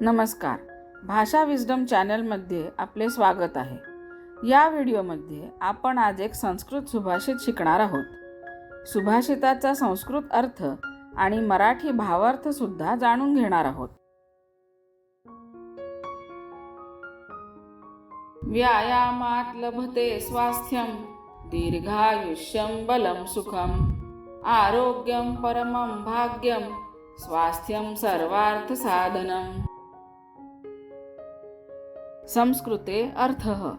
नमस्कार. भाषा विजडम चॅनलमध्ये आपले स्वागत आहे. या व्हिडिओमध्ये आपण आज एक संस्कृत सुभाषित शिकणार आहोत. सुभाषिताचा संस्कृत अर्थ आणि मराठी भावार्थसुद्धा जाणून घेणार आहोत. व्यायामात लभते स्वास्थ्यम दीर्घायुष्यम बलम सुखम आरोग्यम परमं भाग्यम स्वास्थ्यम सर्वार्थ साधनम संस्कृते अर्थः।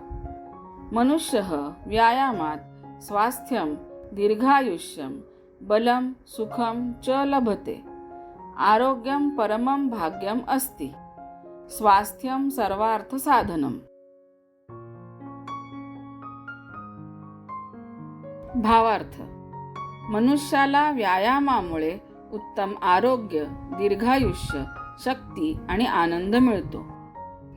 मनुष्यः व्यायामात् स्वास्थ्यं दीर्घायुष्यं बलं सुखं च लभते। आरोग्यं परमं भाग्यम् अस्ति। स्वास्थ्यं सर्वार्थसाधनम्। भावार्थ। मनुष्याला व्यायामामुळे उत्तम आरोग्य दीर्घायुष्य शक्ती आणि आनंद मिळतो।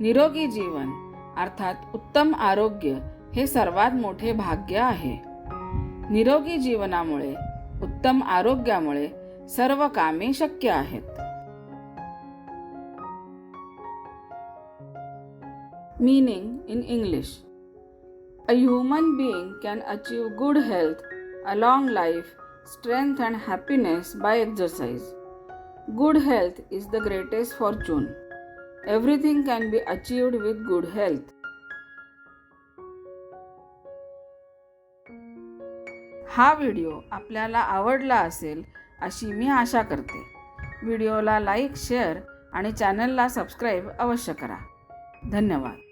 निरोगी जीवन अर्थात उत्तम आरोग्य हे सर्वात मोठे भाग्य आहे. निरोगी जीवनामुळे उत्तम आरोग्यामुळे सर्व कामे शक्य आहेत. Meaning in English a human being can achieve good health a long life strength and happiness by exercise good health is the greatest fortune everything can be achieved with good health हा video आपल्याला आवडला असेल अशी मी आशा करते. व्हिडिओला like share आणि चॅनलला subscribe अवश्य करा. धन्यवाद.